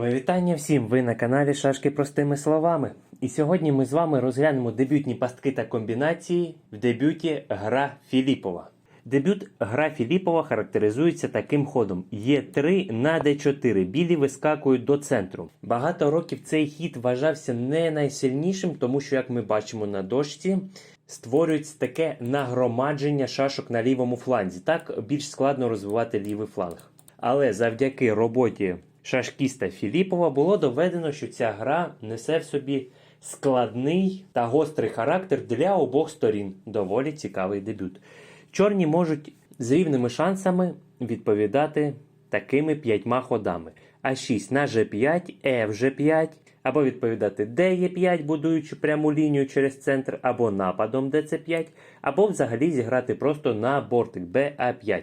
Моє вітання всім! Ви на каналі Шашки простими словами. І сьогодні ми з вами розглянемо дебютні пастки та комбінації в дебюті Гра Філіпова. Дебют Гра Філіпова характеризується таким ходом: Є3 на Д4. Білі вискакують до центру. Багато років цей хід вважався не найсильнішим, тому що, як ми бачимо на дошці, створюється таке нагромадження шашок на лівому фланзі. Так більш складно розвивати лівий фланг. Але завдяки роботі шашкіста Філіпова було доведено, що ця гра несе в собі складний та гострий характер для обох сторін. Доволі цікавий дебют. Чорні можуть з рівними шансами відповідати такими п'ятьма ходами: А6 на G5, F G5, або відповідати DE5, будуючи пряму лінію через центр, або нападом DC5, або взагалі зіграти просто на бортик BA5.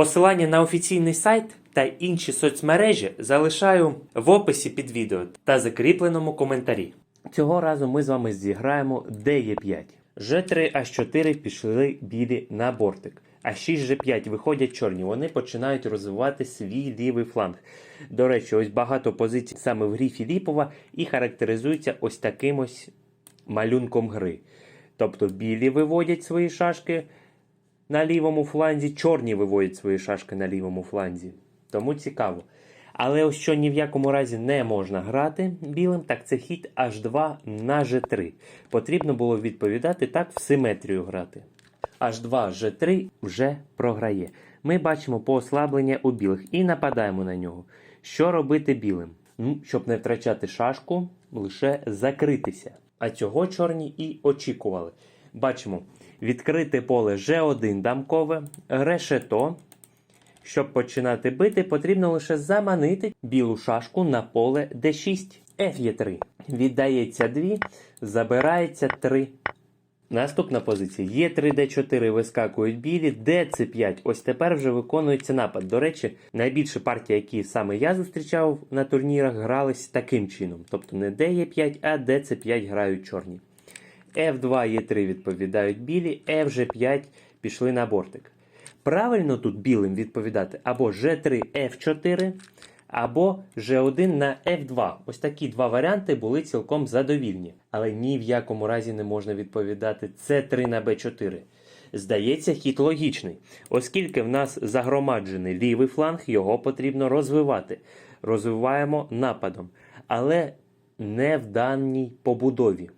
Посилання на офіційний сайт та інші соцмережі залишаю в описі під відео та закріпленому коментарі. Цього разу ми з вами зіграємо DE5. G3, H4 пішли білі на бортик. А 6 G5 виходять чорні. Вони починають розвивати свій лівий фланг. До речі, ось багато позицій саме в грі Філіпова і характеризуються ось таким ось малюнком гри. Тобто білі виводять свої шашки на лівому фланзі, чорні виводять свої шашки на лівому фланзі. Тому цікаво. Але ось що ні в якому разі не можна грати білим, так це хід H2 на G3. Потрібно було відповідати так в симетрію грати. H2 G3 вже програє. Ми бачимо поослаблення у білих і нападаємо на нього. Що робити білим? Ну, щоб не втрачати шашку, лише закритися. А цього чорні і очікували. Бачимо, відкрите поле G1 дамкове, решето. Щоб починати бити, потрібно лише заманити білу шашку на поле D6. F3. Віддається 2, забирається 3. Наступна позиція. Є 3D4 вискакують білі, DC5. Ось тепер вже виконується напад. До речі, найбільша партія, які саме я зустрічав на турнірах, грались таким чином. Тобто не DE5, а DC5 грають чорні. F2 Е3 відповідають білі, FG5 пішли на бортик. Правильно тут білим відповідати або G3 F4, або G1 на F2. Ось такі два варіанти були цілком задовільні. Але ні в якому разі не можна відповідати C3 на B4. Здається, хід логічний. Оскільки в нас загромаджений лівий фланг, його потрібно розвивати. Розвиваємо нападом. Але не в даній побудові.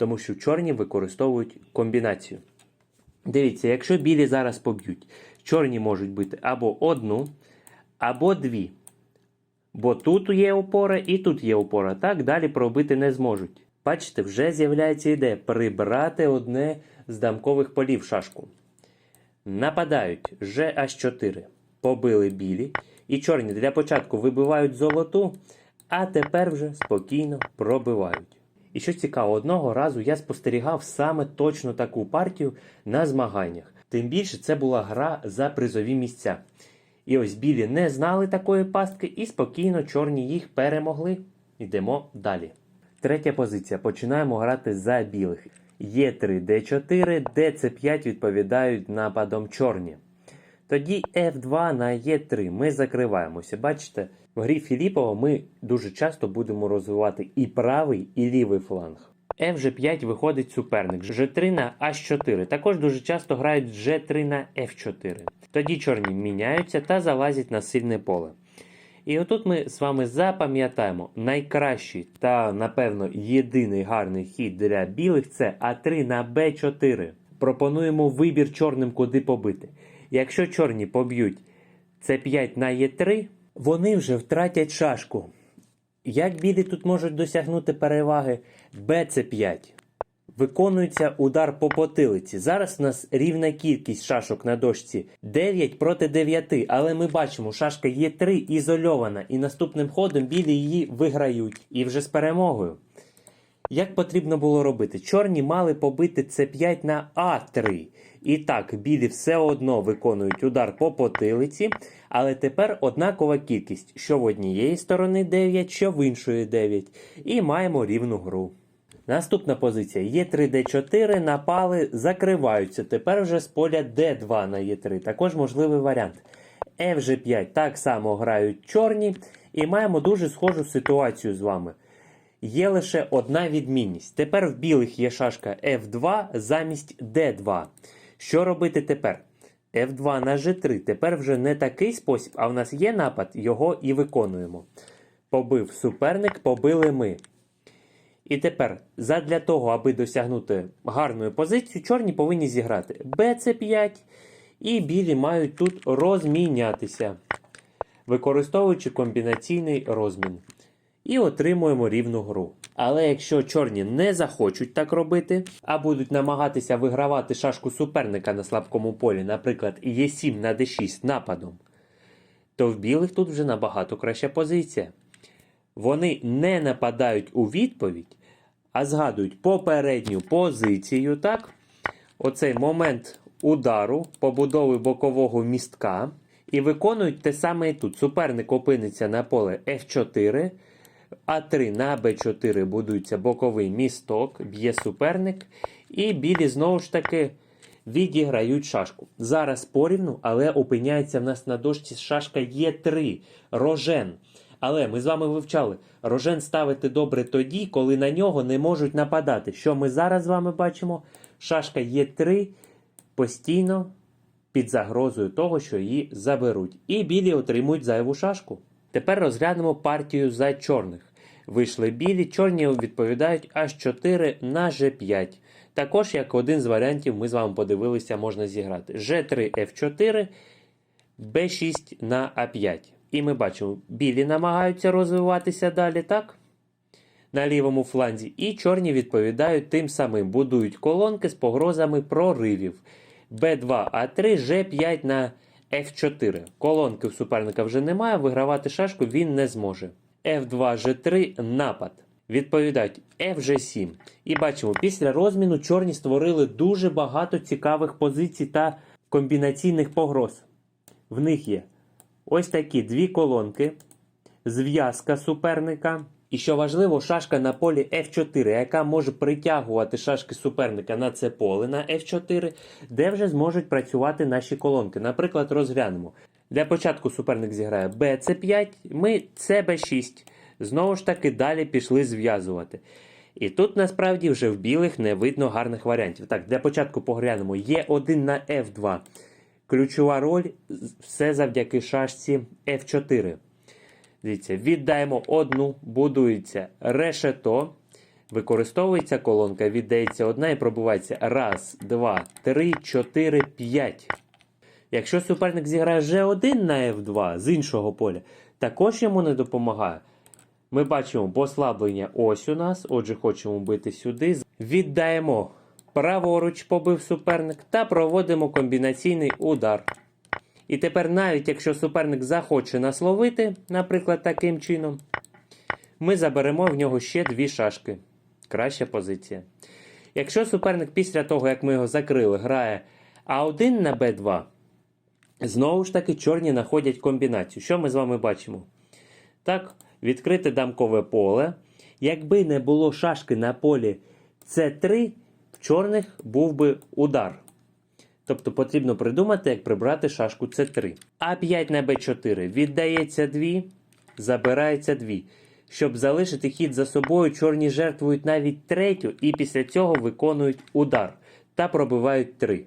Тому що чорні використовують комбінацію. Дивіться, якщо білі зараз поб'ють, чорні можуть бити або одну, або дві. Бо тут є опора і тут є опора. Так далі пробити не зможуть. Бачите, вже з'являється ідея прибрати одне з дамкових полів шашку. Нападають GH4. Побили білі. І чорні для початку вибивають золоту, а тепер вже спокійно пробивають. І що цікаво, одного разу я спостерігав саме точно таку партію на змаганнях. Тим більше це була гра за призові місця. І ось білі не знали такої пастки, і спокійно чорні їх перемогли. Йдемо далі. Третя позиція. Починаємо грати за білих. Є3, Д4, ДЦ5 відповідають нападом чорні. Тоді F2 на Е3 ми закриваємося. Бачите, в грі Філіпова ми дуже часто будемо розвивати і правий, і лівий фланг. F5 виходить суперник. G3 на H4. Також дуже часто грають G3 на F4. Тоді чорні міняються та залазять на сильне поле. І отут ми з вами запам'ятаємо найкращий та, напевно, єдиний гарний хід для білих це А3 на Б4. Пропонуємо вибір чорним, куди побити. Якщо чорні поб'ють С5 на Е3, вони вже втратять шашку. Як білі тут можуть досягнути переваги БЦ5? Виконується удар по потилиці. Зараз у нас рівна кількість шашок на дошці 9 проти 9, але ми бачимо, шашка є 3 ізольована, і наступним ходом білі її виграють. І вже з перемогою. Як потрібно було робити? Чорні мали побити С5 на А3. І так, білі все одно виконують удар по потилиці, але тепер однакова кількість, що в однієї сторони 9, що в іншої 9. І маємо рівну гру. Наступна позиція Е3Д4, напали, закриваються. Тепер вже з поля Д2 на Е3. Також можливий варіант. Фж5 так само грають чорні, і маємо дуже схожу ситуацію з вами. Є лише одна відмінність. Тепер в білих є шашка F2 замість D2. Що робити тепер? F2 на G3. Тепер вже не такий спосіб, а в нас є напад, його і виконуємо. Побив суперник, побили ми. І тепер, задля того, аби досягнути гарної позиції, чорні повинні зіграти BC5, і білі мають тут розмінятися, використовуючи комбінаційний розмін. І отримуємо рівну гру. Але якщо чорні не захочуть так робити, а будуть намагатися вигравати шашку суперника на слабкому полі, наприклад, Е7 на d6 нападом, то в білих тут вже набагато краща позиція. Вони не нападають у відповідь, а згадують попередню позицію, так? Оцей момент удару, побудови бокового містка, і виконують те саме і тут. Суперник опиниться на поле F4, А3 на Б4 будується боковий місток, б'є суперник, і білі знову ж таки відіграють шашку. Зараз порівну, але опиняється в нас на дошці шашка Е3, рожен. Але ми з вами вивчали, рожен ставити добре тоді, коли на нього не можуть нападати. Що ми зараз з вами бачимо? Шашка Е3 постійно під загрозою того, що її заберуть. І білі отримують зайву шашку. Тепер розглянемо партію за чорних. Вийшли білі, чорні відповідають H4 на G5. Також, як один з варіантів, ми з вами подивилися, можна зіграти G3 F4, B6 на А5. І ми бачимо, білі намагаються розвиватися далі, так? На лівому фланзі. І чорні відповідають тим самим, будують колонки з погрозами проривів. Б2, А3, Ж5 на F4. Колонки в суперника вже немає, вигравати шашку він не зможе. F2, G3 напад. Відповідають FG7. І бачимо, після розміну чорні створили дуже багато цікавих позицій та комбінаційних погроз. В них є ось такі дві колонки, зв'язка суперника. І що важливо, шашка на полі F4, яка може притягувати шашки суперника на це поле на F4, де вже зможуть працювати наші колонки. Наприклад, розглянемо. Для початку суперник зіграє BC5, ми CB6. Знову ж таки, далі пішли зв'язувати. І тут насправді вже в білих не видно гарних варіантів. Так, для початку поглянемо. Є1 на F2. Ключова роль все завдяки шашці F4. Дивіться, віддаємо одну, будується решето. Використовується колонка, віддається одна і пробувається. Раз, два, три, чотири, п'ять. Якщо суперник зіграє G1 на F2 з іншого поля, також йому не допомагає. Ми бачимо послаблення ось у нас, отже, хочемо бити сюди. Віддаємо праворуч, побив суперник, та проводимо комбінаційний удар. І тепер, навіть якщо суперник захоче нас ловити, наприклад, таким чином, ми заберемо в нього ще дві шашки. Краща позиція. Якщо суперник після того, як ми його закрили, грає А1 на Б2, знову ж таки чорні знаходять комбінацію. Що ми з вами бачимо? Так, відкрите дамкове поле. Якби не було шашки на полі С3, в чорних був би удар. Тобто потрібно придумати, як прибрати шашку С3. А5 на Б4 віддається 2, забирається 2. Щоб залишити хід за собою, чорні жертвують навіть третю і після цього виконують удар та пробивають 3.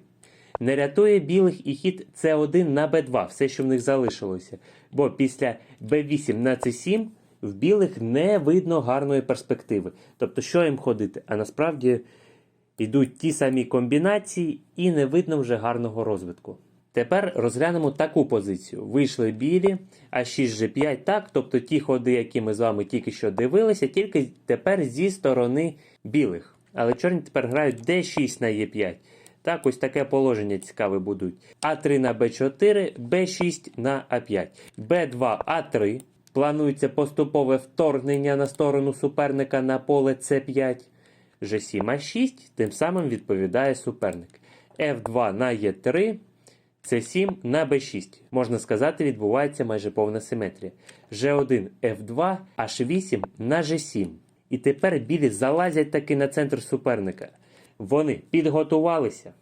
Не рятує білих і хід С1 на Б2, все, що в них залишилося. Бо після Б8 на С7 в білих не видно гарної перспективи. Тобто, що їм ходити? А насправді йдуть ті самі комбінації і не видно вже гарного розвитку. Тепер розглянемо таку позицію. Вийшли білі, а 6 G5 так, тобто ті ходи, які ми з вами тільки що дивилися, тільки тепер зі сторони білих. Але чорні тепер грають d6 на e5. Так, ось таке положення цікаве будуть. А3 на b4, b6 на а5. b2, а3. Планується поступове вторгнення на сторону суперника на поле c5. G7, а6, тим самим відповідає суперник. F2 на e3, c7 на b6. Можна сказати, відбувається майже повна симетрія. G1, F2, H8 на G7. І тепер білі залазять таки на центр суперника. Вони підготувалися,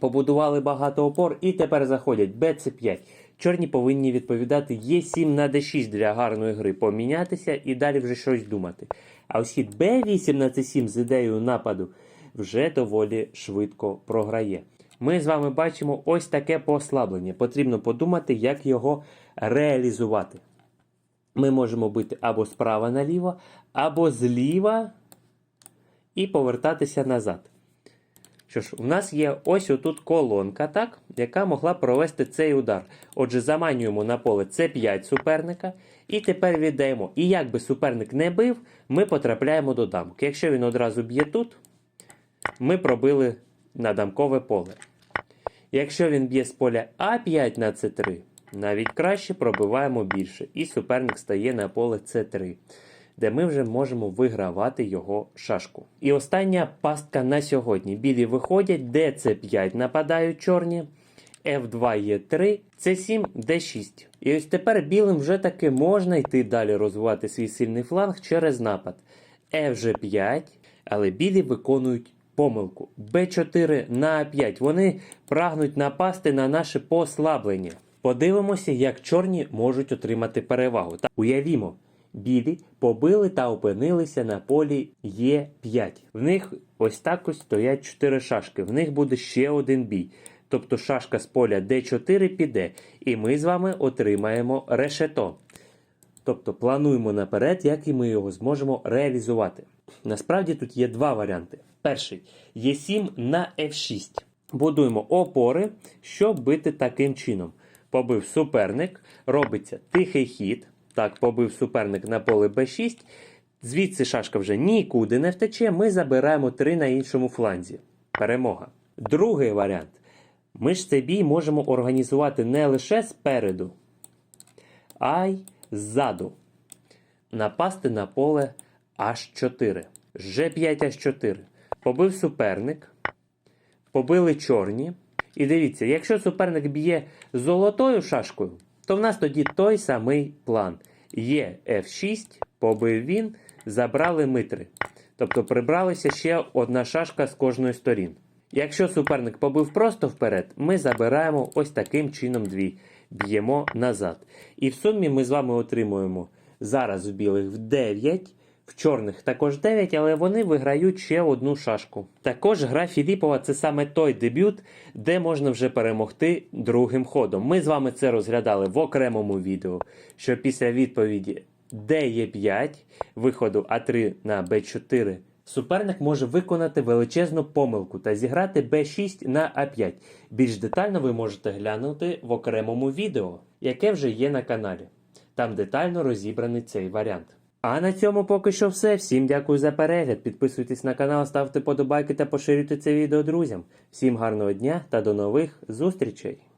побудували багато опор і тепер заходять bc5. Чорні повинні відповідати Е7 на d6 для гарної гри, помінятися і далі вже щось думати. А ось хід b8 на c7 з ідеєю нападу вже доволі швидко програє. Ми з вами бачимо ось таке послаблення. Потрібно подумати, як його реалізувати. Ми можемо бити або справа наліво, або зліва і повертатися назад. Що ж, у нас є ось отут колонка, так, яка могла провести цей удар. Отже, заманюємо на поле С5 суперника і тепер віддаємо. І як би суперник не бив, ми потрапляємо до дамки. Якщо він одразу б'є тут, ми пробили на дамкове поле. Якщо він б'є з поля А5 на С3, навіть краще пробиваємо більше. І суперник стає на поле С3, де ми вже можемо вигравати його шашку. І остання пастка на сьогодні. Білі виходять, ДЦ5 нападають чорні. F2 є 3, C7, D6. І ось тепер білим вже таки можна йти далі розвивати свій сильний фланг через напад. FG5, але білі виконують помилку. B4 на А5. Вони прагнуть напасти на наше послаблення. Подивимося, як чорні можуть отримати перевагу. Так, уявімо, білі побили та опинилися на полі Е5. В них ось так ось стоять 4 шашки. В них буде ще один бій. Тобто шашка з поля D4 піде, і ми з вами отримаємо решето. Тобто плануємо наперед, як і ми його зможемо реалізувати. Насправді тут є два варіанти. Перший Е7 на F6. Будуємо опори, щоб бити таким чином. Побив суперник, робиться тихий хід. Так, побив суперник на поле Б6. Звідси шашка вже нікуди не втече. Ми забираємо 3 на іншому фланзі. Перемога. Другий варіант. Ми ж цей бій можемо організувати не лише спереду, а й ззаду. Напасти на поле H4. G5 H4. Побив суперник. Побили чорні. І дивіться, якщо суперник б'є золотою шашкою, то в нас тоді той самий план. Є F6, побив він, забрали митри. Тобто прибралася ще одна шашка з кожної сторін. Якщо суперник побив просто вперед, ми забираємо ось таким чином дві. Б'ємо назад. І в сумі ми з вами отримуємо зараз в білих в 9, в чорних також 9, але вони виграють ще одну шашку. Також гра Філіпова це саме той дебют, де можна вже перемогти другим ходом. Ми з вами це розглядали в окремому відео, що після відповіді D є 5, виходу А3 на Б4. Суперник може виконати величезну помилку та зіграти b6 на a5. Більш детально ви можете глянути в окремому відео, яке вже є на каналі. Там детально розібраний цей варіант. А на цьому поки що все. Всім дякую за перегляд. Підписуйтесь на канал, ставте подобайки та поширюйте це відео друзям. Всім гарного дня та до нових зустрічей!